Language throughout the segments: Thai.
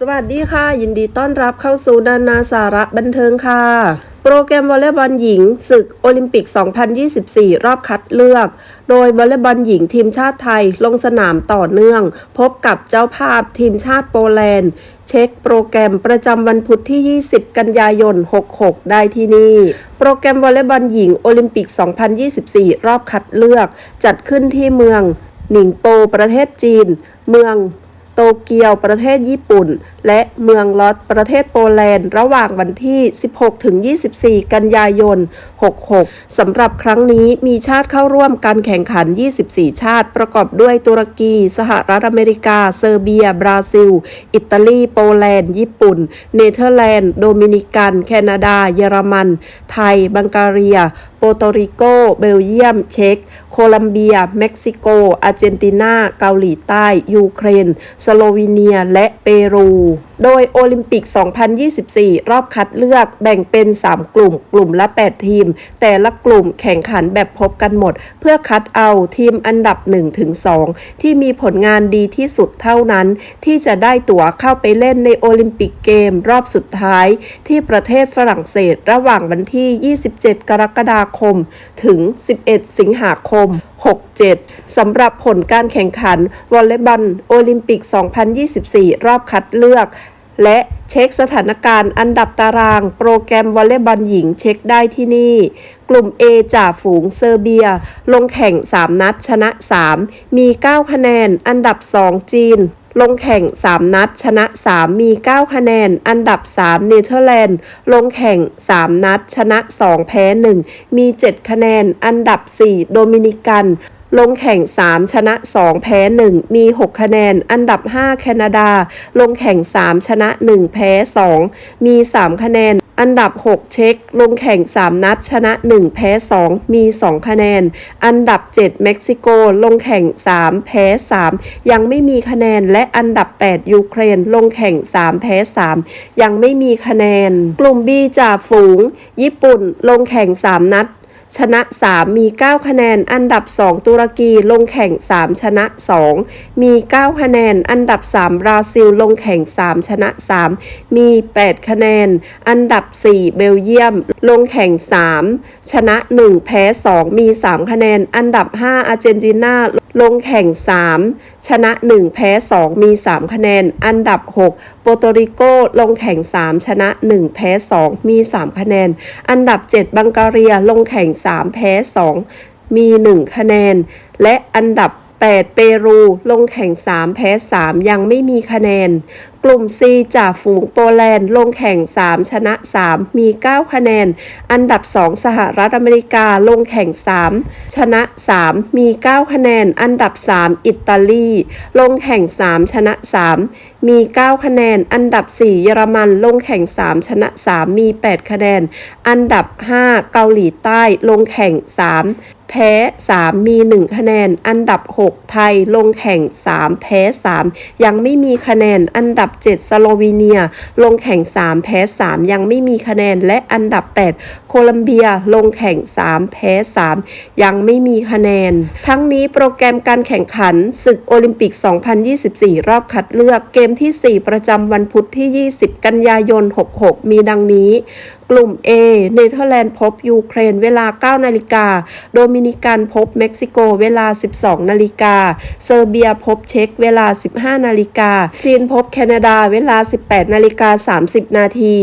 สวัสดีค่ะ ยินดีต้อนรับเข้าสู่นานาสาระบันเทิงค่ะ โปรแกรมวอลเลย์บอลหญิงศึกโอลิมปิก 2024 รอบคัดเลือก โดยวอลเลย์บอลหญิงทีมชาติไทยลงสนามต่อเนื่อง พบกับเจ้าภาพทีมชาติโปแลนด์ เช็คโปรแกรมประจำวันพุธที่ 20 กันยายน 66 ได้ที่นี่ โปรแกรมวอลเลย์บอลหญิงโอลิมปิก 2024 รอบคัดเลือก จัดขึ้นที่เมืองหนิงโปประเทศจีน เมือง โตเกียวประเทศญี่ปุ่น และเมืองลอสประเทศโปแลนด์ ระหว่างวันที่ 16 ถึง 24 กันยายน 66 สำหรับครั้งนี้มีชาติเข้าร่วมการแข่งขัน 24 ชาติประกอบด้วยตุรกี สหรัฐอเมริกา เซอร์เบีย บราซิล อิตาลี โปแลนด์ ญี่ปุ่น เนเธอร์แลนด์ โดมินิกัน แคนาดา เยอรมัน ไทย บังการีย ปโตริโก เบลเยียม เช็ก โคลัมเบีย เม็กซิโก อาร์เจนตินา เกาหลีใต้ ยูเครน สโลวีเนีย และเปรู โดยโอลิมปิก 2024 รอบคัดเลือกแบ่งเป็น 3 กลุ่ม กลุ่มละ 8 ทีม แต่ละกลุ่มแข่งขันแบบพบกันหมด เพื่อคัดเอาทีมอันดับ 1-2 ที่มีผลงานดีที่สุดเท่านั้น ที่จะได้ตั๋วเข้าไปเล่นในโอลิมปิกเกมรอบสุดท้าย ที่ประเทศฝรั่งเศสระหว่างวันที่ 27 กรกฎาคม ถึง 11 สิงหาคม 67 สำหรับผลการแข่งขันวอลเลย์บอลโอลิมปิก 2024 รอบคัดเลือก และเช็คสถานการณ์อันดับตาราง โปรแกรมวอลเลย์บอลหญิงเช็คได้ที่นี่ กลุ่ม A จ่าฝูงเซอร์เบีย ลงแข่ง 3 นัดชนะ 3 มี 9 คะแนน อันดับ 2 จีน ลงแข่ง 3 นัด ชนะ 3 มี 9 คะแนน อันดับ 3 เนเธอร์แลนด์ ลงแข่ง 3 นัด ชนะ 2 แพ้ 1 มี 7 คะแนน อันดับ 4 โดมินิกัน ลงแข่ง 3 ชนะ 2 แพ้ 1 มี 6 คะแนน อันดับ 5 แคนาดา ลงแข่ง 3 ชนะ 1 แพ้ 2 มี 3 คะแนนอันดับ 6 เช็คลงแข่ง 3 นัดชนะ 1 แพ้ 2 มี 2 คะแนน อันดับ 7 เม็กซิโก ลงแข่ง 3 แพ้ 3 ยังไม่มีคะแนน และอันดับ 8 ยูเครน ลงแข่ง 3 แพ้ 3 ยังไม่มีคะแนน กลุ่ม B จ่าฝูง ญี่ปุ่น ลงแข่ง 3 นัด ชนะ 3 มี 9 คะแนน อันดับ 2 ตุรกีลงแข่ง 3 ชนะ 2 มี 9 คะแนน อันดับ 3 บราซิลลงแข่ง 3 ชนะ 3 มี 8 คะแนน อันดับ 4 เบลเยียม ลงแข่ง 3 ชนะ 1 แพ้ 2 มี 3 คะแนน อันดับ 5 อาร์เจนตินาลงแข่ง 3 ชนะ 1 แพ้ 2 มี 3 คะแนน อันดับ 6 โปโตริโกลงแข่ง 3 ชนะ 1 แพ้ 2 มี 3 คะแนน อันดับ 7 บังการียลงแข่ง3 แพ้ 2 มี 1 คะแนน และอันดับ 8 เปรูลงแข่ง 3 แพ้ 3 ยังไม่มีคะแนน กลุ่ม C จ่าฝูงโปแลนด์ ลงแข่ง 3 ชนะ 3 มี 9 คะแนน อันดับ 2 สหรัฐอเมริกาลงแข่ง 3 ชนะ 3 มี 9 คะแนน อันดับ 3 อิตาลี ลงแข่ง 3 ชนะ 3 มี 9 คะแนน อันดับ 4 เยอรมันลงแข่ง 3 ชนะ 3 มี 8 คะแนน อันดับ 5 เกาหลีใต้ลงแข่ง 3แพ้ 3 มี 1 คะแนน อันดับ 6 ไทยลงแข่ง 3 แพ้ 3 ยังไม่มีคะแนน อันดับ7 สโลวีเนีย ลงแข่ง 3 แพ้ 3 ยังไม่มีคะแนน และอันดับ 8 โคลัมเบียลงแข่ง 3 แพ้ 3 ยังไม่มีคะแนน ทั้งนี้โปรแกรมการแข่งขันศึกโอลิมปิก 2024 รอบคัดเลือกเกมที่ 4 ประจำวันพุธที่ 20 กันยายน 66 มีดังนี้ กลุ่ม A เนเธอร์แลนด์พบยูเครนเวลา 9 นาฬิกา โดมินิกันพบเม็กซิโกเวลา 12 นาฬิกา เซอร์เบียพบเช็กเวลา 15 นาฬิกา จีนพบแคนาดาเวลา 18 นาฬิกา 30 นาที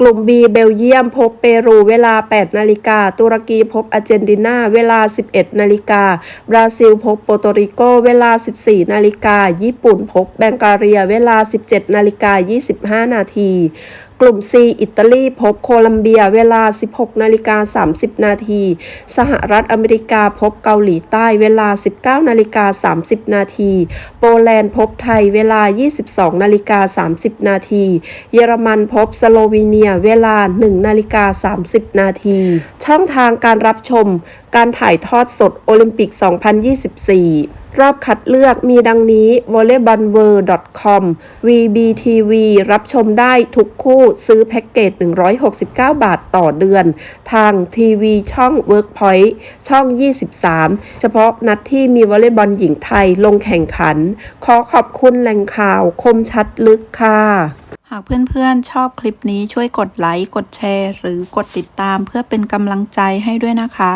กลุ่ม B เบลเยียมพบเปรูเวลา 8 นาฬิกา ตุรกีพบอาร์เจนตินาเวลา 11 นาฬิกา บราซิลพบโปโตริโกเวลา 14 นาฬิกา ญี่ปุ่นพบแบงการียเวลา 17 นาฬิกา 25 นาที กลุ่ม C อิตาลีพบโคลัมเบียเวลา 16นาฬิกา30 นาที สหรัฐอเมริกาพบเกาหลีใต้เวลา 19นาฬิกา30 นาที โปแลนด์พบไทยเวลา 22นาฬิกา30 นาที เยอรมันพบสโลวีเนียเวลา 1นาฬิกา30 นาที ช่องทางการรับชม การถ่ายทอดสดโอลิมปิก 2024 รอบคัดเลือกมีดังนี้ volleyballworld.com VBTV รับชมได้ทุกคู่ซื้อแพ็กเกจ 169 บาทต่อเดือน ทางทีวีช่อง Workpoint ช่อง 23 เฉพาะนัดที่มีวอลเลย์บอลหญิงไทยลงแข่งขัน ขอขอบคุณแหล่งข่าวคมชัดลึกค่ะหากเพื่อนๆ ชอบคลิปนี้ช่วยกดไลค์ กดแชร์ หรือกดติดตามเพื่อเป็นกำลังใจให้ด้วยนะคะ